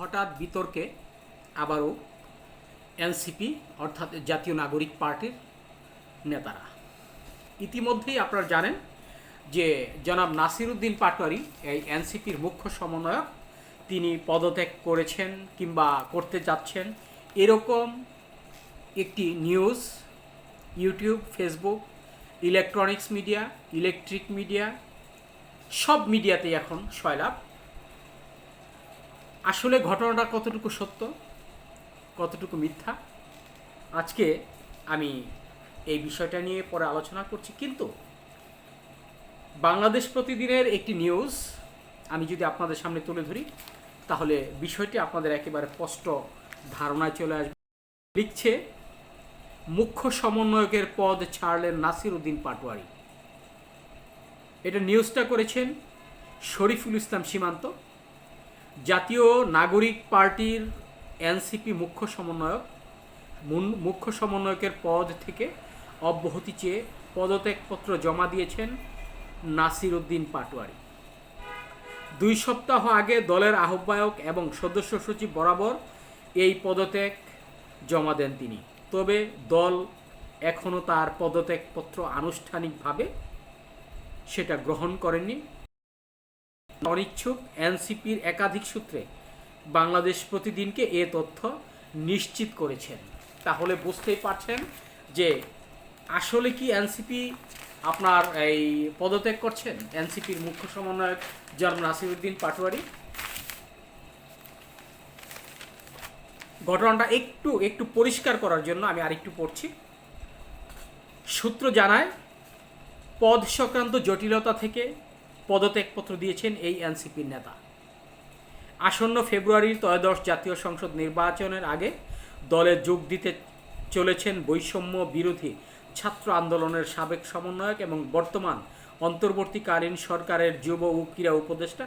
হঠাৎ বিতর্কে আবারও এনসিপি, অর্থাৎ জাতীয় নাগরিক পার্টির নেতারা। ইতিমধ্যেই আপনারা জানেন যে জনাব নাসিরুদ্দিন পাটোয়ারি, এই এনসিপির মুখ্য সমন্বয়ক, তিনি পদত্যাগ করেছেন কিংবা করতে যাচ্ছেন এরকম একটি news, YouTube, Facebook, electronics media, electric media, সব মিডিয়াতেই এখন সয়লাভ আসলে ঘটনাটা কতটুকু সত্য, কতটুকু মিথ্যা? আজকে আমি এই বিষয়টা নিয়ে পরে আলোচনা করছি। কিন্তু বাংলাদেশ প্রতিদিনের একটি নিউজ আমি যদি আপনাদের সামনে তুলে ধরি, তাহলে বিষয়টি আপনাদের একেবারে স্পষ্ট ধারণায় চলে আসবে। লিখছে, মুখ্য সমন্বয়কের পদ ছাড়লেন নাসির উদ্দিন পাটোয়ারি। এটা নিউজটা করেছেন শরীফুল ইসলাম সীমান্ত। জাতীয় নাগরিক পার্টির এনসিপি মুখ্য সমন্বয়ক মুখ্য সমন্বয়কের পদ থেকে অব্যাহতি চেয়ে পদত্যাগপত্র জমা দিয়েছেন নাসির উদ্দিন পাটোয়ারি। দুই সপ্তাহ আগে দলের আহ্বায়ক এবং সদস্য সচিব বরাবর এই পদত্যাগ জমা দেন তিনি। তবে দল এখনও তার পদত্যাগপত্র আনুষ্ঠানিকভাবে সেটা গ্রহণ করেনি অনিচ্ছুক এনসিপির একাধিক সূত্রে বাংলাদেশ প্রতিদিনকে এ তথ্য নিশ্চিত করেছেন। তাহলে বুঝতেই পারছেন যে আসলে কি এনসিপি আপনার এই পদত্যাগ করছেন? এনসিপির মুখ্য সমন্বয়ক জনাব নাসিরুদ্দিন পাটোয়ারি। ঘটনাটা একটু একটু পরিষ্কার করার জন্য আমি আরেকটু পড়ছি। সূত্র জানায়, পদ সংক্রান্ত জটিলতা থেকে পদত্যাগপত্র দিয়েছেন এই এনসিপির নেতা। আসন্ন ফেব্রুয়ারির ত্রয়োদশ জাতীয় সংসদ নির্বাচনের আগে দলে যোগ দিতে চলেছেন বৈষম্য বিরোধী ছাত্র আন্দোলনের সাবেক সমন্বয়ক এবং বর্তমান অন্তর্বর্তীকালীন সরকারের যুব ও ক্রীড়া উপদেষ্টা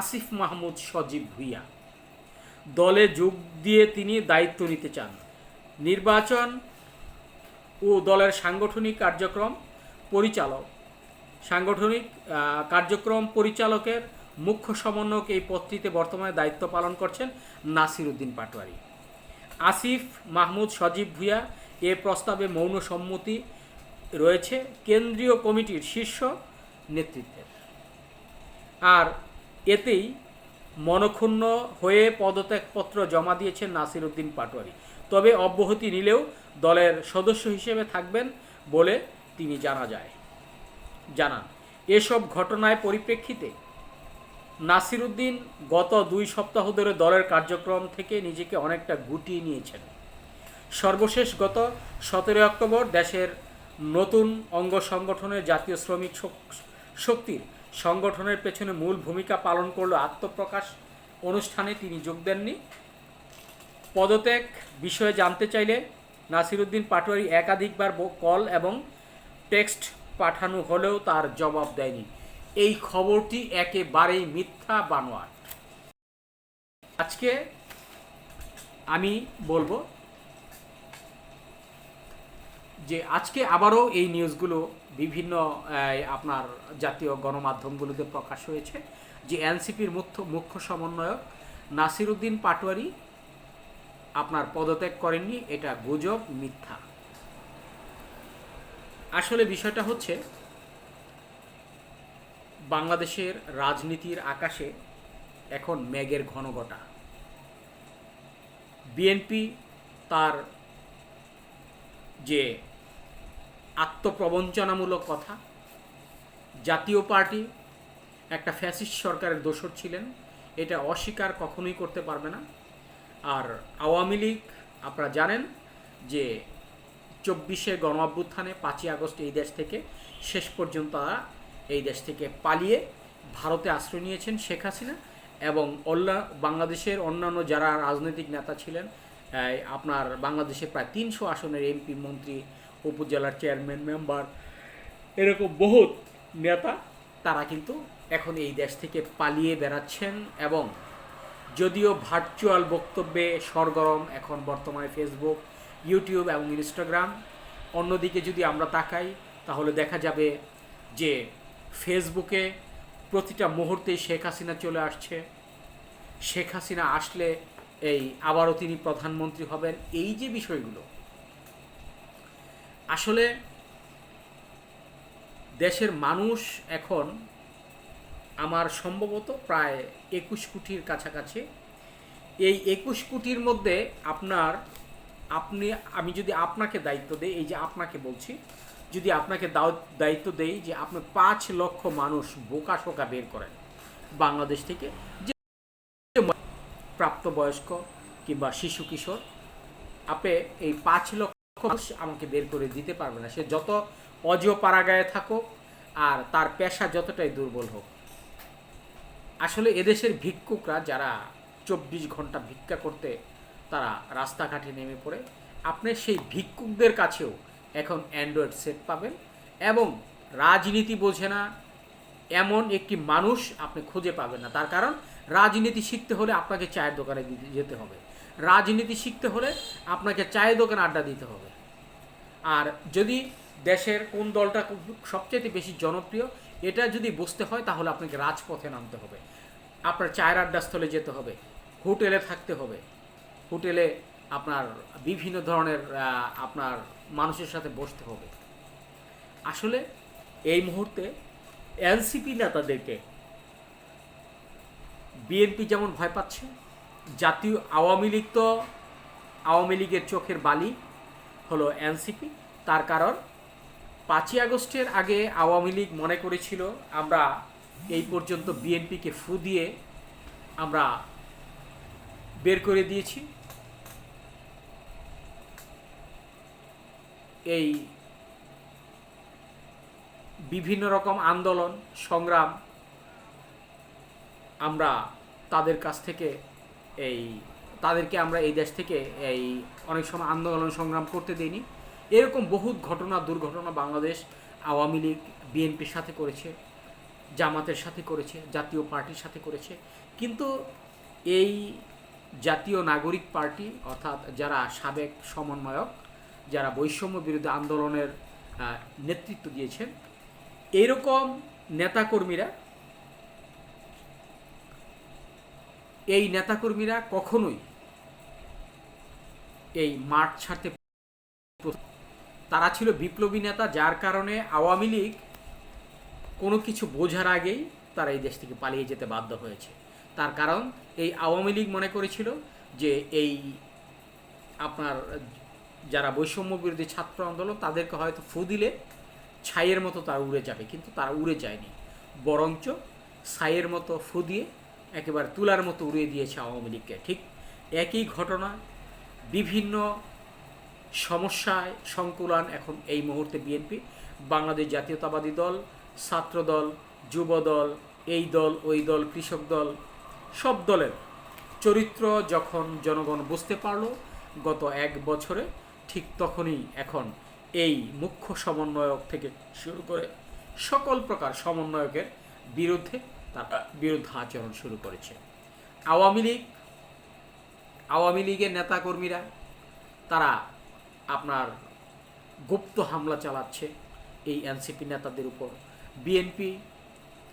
আসিফ মাহমুদ সজীব ভুইয়া। দলে যোগ দিয়ে তিনি দায়িত্ব নিতে চান। নির্বাচন ও দলের সাংগঠনিক কার্যক্রম পরিচালক সাংগঠনিক কার্যক্রম পরিচালকের মুখ্য সমন্বয়ক এই পদটিতে বর্তমানে দায়িত্ব পালন করছেন নাসির উদ্দিন পাটোয়ারি। আসিফ মাহমুদ সজীব ভুইয়া, এ প্রস্তাবে মৌন সম্মতি রয়েছে কেন্দ্রীয় কমিটির শীর্ষ নেতৃত্বের। আর এতেই মনক্ষুণ্ণ হয়ে পদত্যাগপত্র জমা দিয়েছেন নাসির উদ্দিন পাটোয়ারি। তবে অব্যাহতি নিলেও দলের সদস্য হিসেবে থাকবেন বলে তিনি জানা যায়। জানান। এসব ঘটনায় পরিপ্রেক্ষিতে নাসিরুদ্দিন গত দুই সপ্তাহ ধরে দলের কার্যক্রম থেকে নিজেকে অনেকটা গুটিয়ে নিয়েছেন। সর্বশেষ গত সতেরোই অক্টোবর দেশের নতুন অঙ্গ সংগঠনের জাতীয় শ্রমিক শক্তির সংগঠনের পেছনে মূল ভূমিকা পালন করল আত্মপ্রকাশ অনুষ্ঠানে তিনি যোগ দেননি। পদত্যাগ বিষয়ে জানতে চাইলে নাসিরুদ্দিন পাটোয়ারি একাধিকবার কল এবং টেক্সট পাঠানো হলেও তার জবাব দেয়নি। এই খবরটি একেবারেই মিথ্যা বানোয়ার আজকে আমি বলব যে আজকে আবারও এই নিউজগুলো বিভিন্ন আপনার জাতীয় গণমাধ্যমগুলোতে প্রকাশ হয়েছে যে এনসিপির মুখ্য মুখ্য সমন্বয়ক নাসিরুদ্দিন পাটোয়ারি আপনার পদত্যাগ করেননি। এটা গুজব, মিথ্যা। আসলে বিষয়টা হচ্ছে, বাংলাদেশের রাজনীতির আকাশে এখন মেঘের ঘনঘটা। বিএনপি তার যে আত্মপ্রবঞ্চনামূলক কথা, জাতীয় পার্টি একটা ফ্যাসিস্ট সরকারের দোষর ছিলেন, এটা অস্বীকার কখনোই করতে পারবে না। আর আওয়ামী লীগ, আপনারা জানেন যে চব্বিশে গণ অভ্যুত্থানে পাঁচই আগস্ট এই দেশ থেকে শেষ পর্যন্ত তারা এই দেশ থেকে পালিয়ে ভারতে আশ্রয় নিয়েছেন শেখ হাসিনা এবং বাংলাদেশের অন্যান্য যারা রাজনৈতিক নেতা ছিলেন আপনার বাংলাদেশে প্রায় তিনশো আসনের এমপি, মন্ত্রী, উপজেলার চেয়ারম্যান, মেম্বার এরকম বহুত নেতা তারা কিন্তু এখন এই দেশ থেকে পালিয়ে বেড়াচ্ছেন এবং যদিও ভার্চুয়াল বক্তব্যে সরগরম এখন বর্তমানে ফেসবুক ইউটিউব এবং ইনস্টাগ্রাম অন্যদিকে যদি আমরা তাকাই, তাহলে দেখা যাবে যে ফেসবুকে প্রতিটা মুহূর্তেই শেখ হাসিনা চলে আসছে। শেখ হাসিনা আসলে এই আবারও তিনি প্রধানমন্ত্রী হবেন। এই যে বিষয়গুলো, আসলে দেশের মানুষ এখন আমার সম্ভবত প্রায় একুশ কোটির কাছাকাছি। এই একুশ কোটির মধ্যে আপনার আপনি, আমি যদি আপনাকে দায়িত্ব দেই, এই যে আপনাকে বলছি, যদি আপনাকে দায়িত্ব দেই যে আপনি পাঁচ লক্ষ মানুষ বোকা শোকা বের করেন, বাংলাদেশ থেকে, যে প্রাপ্তবয়স্ক কিংবা শিশু কিশোর, আপনি এই পাঁচ লক্ষ মানুষ আমাকে বের করে দিতে পারবে না। সে যত অজ পাড়াগায়ে থাকুক আর তার পেশা যতটাই দুর্বল হোক। আসলে এদেশের ভিক্ষুকরা যারা চব্বিশ ঘণ্টা ভিক্ষা করতে তারা রাস্তাঘাটে নেমে পড়ে। আপনি সেই ভিক্ষুকদের কাছেও এখন অ্যান্ড্রয়েড সেট পাবেন এবং রাজনীতি বোঝে না, এমন একটি মানুষ আপনি খুঁজে পাবেন না। তার কারণ, রাজনীতি শিখতে হলে আপনাকে চায়ের দোকানে যেতে হবে। রাজনীতি শিখতে হলে আপনাকে চায়ের দোকানে আড্ডা দিতে হবে। আর যদি দেশের কোন দলটা সবচেয়ে বেশি জনপ্রিয়, এটা যদি বুঝতে হয়, তাহলে আপনাকে রাজপথে নামতে হবে। আপনার চায়ের আড্ডাস্থলে যেতে হবে, হোটেলে থাকতে হবে হোটেলে আপনার বিভিন্ন ধরনের আপনার মানুষের সাথে বসতে হবে। আসলে এই মুহূর্তে এনসিপি নেতাদেরকে বিএনপি যেমন ভয় পাচ্ছে, জাতীয় আওয়ামী লীগ তো আওয়ামী লীগের চোখের বালি হলো এনসিপি। তার কারণ, পাঁচই আগস্টের আগে আওয়ামী লীগ মনে করেছিল, আমরা এই পর্যন্ত বিএনপিকে ফু দিয়ে আমরা বের করে দিয়েছি। এই বিভিন্ন রকম আন্দোলন, সংগ্রাম আমরা তাদের কাছ থেকে এই, তাদেরকে আমরা এই দেশ থেকে এই অনেক সময় আন্দোলন, সংগ্রাম করতে দিইনি। এরকম বহুত ঘটনা, দুর্ঘটনা বাংলাদেশ আওয়ামী লীগ, বিএনপির সাথে করেছে, জামাতের সাথে করেছে, জাতীয় পার্টির সাথে করেছে। কিন্তু এই জাতীয় নাগরিক পার্টি, অর্থাৎ যারা সাবেক সমন্বয়ক, যারা বৈষম্য বিরুদ্ধে আন্দোলনের নেতৃত্ব দিয়েছেন এইরকম নেতাকর্মীরা, এই নেতাকর্মীরা কখনোই এই মাঠ ছাড়তে তারা ছিল বিপ্লবী নেতা, যার কারণে আওয়ামী লীগ কোনো কিছু বোঝার আগেই তারা এই দেশ থেকে পালিয়ে যেতে বাধ্য হয়েছে। তার কারণ এই আওয়ামী লীগ মনে করেছিল যে এই আপনার যারা বৈষম্য বিরোধী ছাত্র আন্দোলন, তাদেরকে হয়তো ফু দিলে ছাইয়ের মতো তারা উড়ে যাবে, কিন্তু তারা উড়ে যায়নি। বরঞ্চ ছাইয়ের মতো ফু দিয়ে একেবারে তুলার মতো উড়িয়ে দিয়েছে আওয়ামী লীগকে। ঠিক একই ঘটনা, বিভিন্ন সমস্যায় সংকুলান এখন এই মুহূর্তে বিএনপি বাংলাদেশ জাতীয়তাবাদী দল ছাত্র দল যুব দল, এই দল, ওই দল, কৃষক দল সব দলের চরিত্র যখন জনগণ বুঝতে পারল গত এক বছরে, ঠিক তখনই এখন এই মুখ্য সমন্বয়ক থেকে শুরু করে সকল প্রকার সমন্বয়কের বিরুদ্ধে তারা বিরুদ্ধে আচরণ শুরু করেছে। আওয়ামী লীগ, আওয়ামী লীগের নেতাকর্মীরা, তারা আপনার গুপ্ত হামলা চালাচ্ছে এই এনসিপি নেতাদের উপর। বিএনপি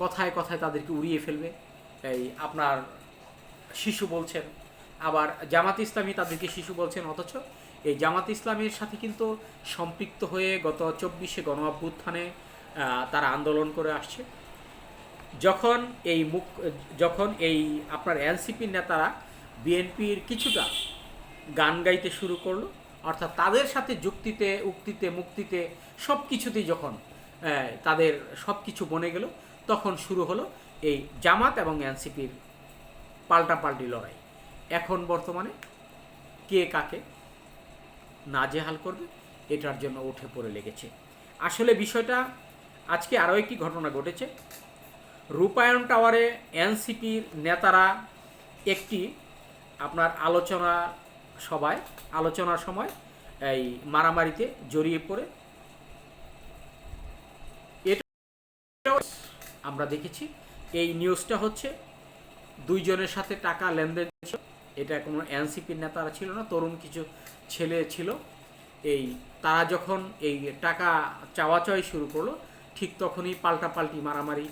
কথায় কথায় তাদেরকে উড়িয়ে ফেলবে। এই আপনার শিশু বলছেন, আবার জামাত ইসলামী তাদেরকে শিশু বলছেন অথচ, এই জামাত ইসলামের সাথে কিন্তু সম্পৃক্ত হয়ে গত চব্বিশে গণ অভ্যুত্থানে তারা আন্দোলন করে আসছে। যখন এই মুখ, যখন এই আপনার এনসিপির নেতারা বিএনপির কিছুটা গান গাইতে শুরু করল, অর্থাৎ তাদের সাথে যুক্তিতে, উক্তিতে, মুক্তিতে সব কিছুতেই যখন তাদের সব কিছু বনে গেল, তখন শুরু হলো এই জামাত এবং এনসিপির পাল্টাপাল্টি লড়াই। এখন বর্তমানে কে কাকে নাজেহাল করবে, এটার জন্য উঠে পড়ে লেগেছে। আসলে বিষয়টা আজকে আরও একটি ঘটনা ঘটেছে। রূপায়ণ টাওয়ারে এনসিপির নেতারা একটি আপনার আলোচনা সভায়, আলোচনার সময় এই মারামারিতে জড়িয়ে পড়ে। এটা আমরা দেখেছি এই নিউজটা হচ্ছে, দুইজনের সাথে টাকা লেনদেন ছিল। এটা কোনো এনসিপির নেতারা ছিল না, তরুণ কিছু ছেলে ছিল। এই তারা যখন এই টাকা চাওয়াচাওয়ি শুরু করল, ঠিক তখনই পাল্টাপাল্টি মারামারি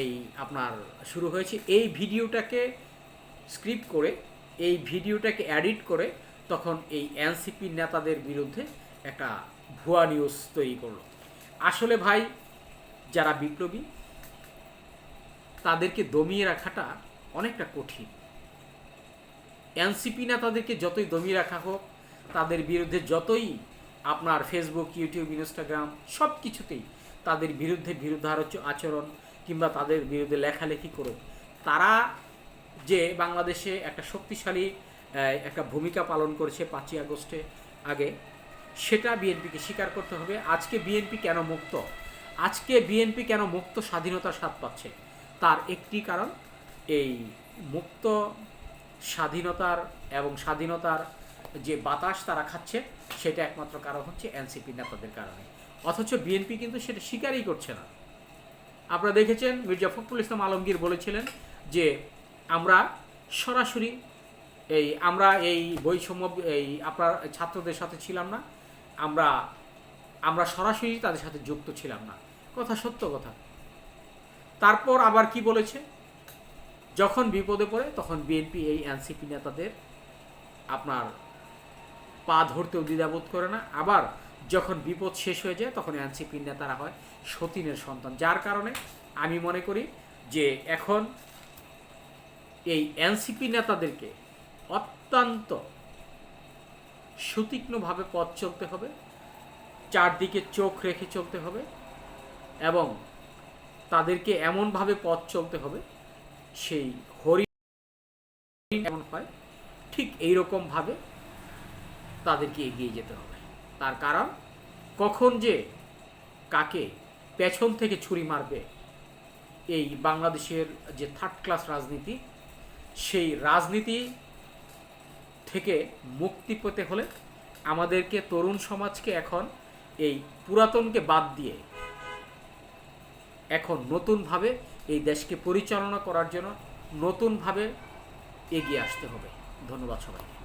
এই আপনার শুরু হয়েছে। এই ভিডিওটাকে স্ক্রিপ্ট করে, এই ভিডিওটাকে এডিট করে তখন এই এনসিপি নেতাদের বিরুদ্ধে একটা ভুয়া নিউজ তৈরি করল। আসলে ভাই, যারা বিপ্লবী তাদেরকে দমিয়ে রাখাটা অনেকটা কঠিন। এনসিপি নেতাদেরকে যতই দমিয়ে রাখা হোক, তাদের বিরুদ্ধে যতই আপনার ফেসবুক ইউটিউব ইনস্টাগ্রাম সব কিছুতেই তাদের বিরুদ্ধে বিরুদ্ধারোচ্য আচরণ কিংবা তাদের বিরুদ্ধে লেখালেখি করুক, তারা যে বাংলাদেশে একটা শক্তিশালী একটা ভূমিকা পালন করেছে পাঁচই আগস্টে আগে, সেটা বিএনপিকে স্বীকার করতে হবে। আজকে বিএনপি কেন মুক্ত? আজকে বিএনপি কেন মুক্ত স্বাধীনতার স্বাদ পাচ্ছে? তার একটি কারণ, এই মুক্ত স্বাধীনতার এবং স্বাধীনতার যে বাতাস তারা খাচ্ছে, সেটা একমাত্র কারণ হচ্ছে এনসিপি নেতাদের কারণে। অথচ বিএনপি কিন্তু সেটা স্বীকারই করছে না। আপনারা দেখেছেন মির্জা ফখরুল ইসলাম আলমগীর বলেছিলেন যে, আমরা সরাসরি এই, আমরা এই বৈষম্য, এই আপনার ছাত্রদের সাথে ছিলাম না, আমরা আমরা সরাসরি তাদের সাথে যুক্ত ছিলাম না। কথা সত্য কথা। তারপর আবার কি বলেছে? যখন বিপদে পড়ে, তখন বিএনপি এই এনসিপি নেতাদের আপনার পা ধরতেও দ্বিধাবোধ করে না। আবার যখন বিপদ শেষ হয়ে যায়, তখন এনসিপির নেতারা হয় সতীনের সন্তান। যার কারণে আমি মনে করি যে এখন এই এনসিপি নেতাদেরকে অত্যন্ত সুতীক্ষ্ণভাবে পথ চলতে হবে, চারদিকে চোখ রেখে চলতে হবে এবং তাদেরকে এমনভাবে পথ চলতে হবে, সেই হরিণ এমন হয়, ঠিক এইরকমভাবে তাদেরকে এগিয়ে যেতে হবে। তার কারণ, কখন যে কাকে পেছন থেকে ছুরি মারবে, এই বাংলাদেশের যে থার্ড ক্লাস রাজনীতি, সেই রাজনীতি থেকে মুক্তি পেতে হলে আমাদেরকে তরুণ সমাজকে এখন এই পুরাতনকে বাদ দিয়ে এখন নতুনভাবে এই দেশকে পরিচালনা করার জন্য নতুনভাবে এগিয়ে আসতে হবে। ধন্যবাদ সবাই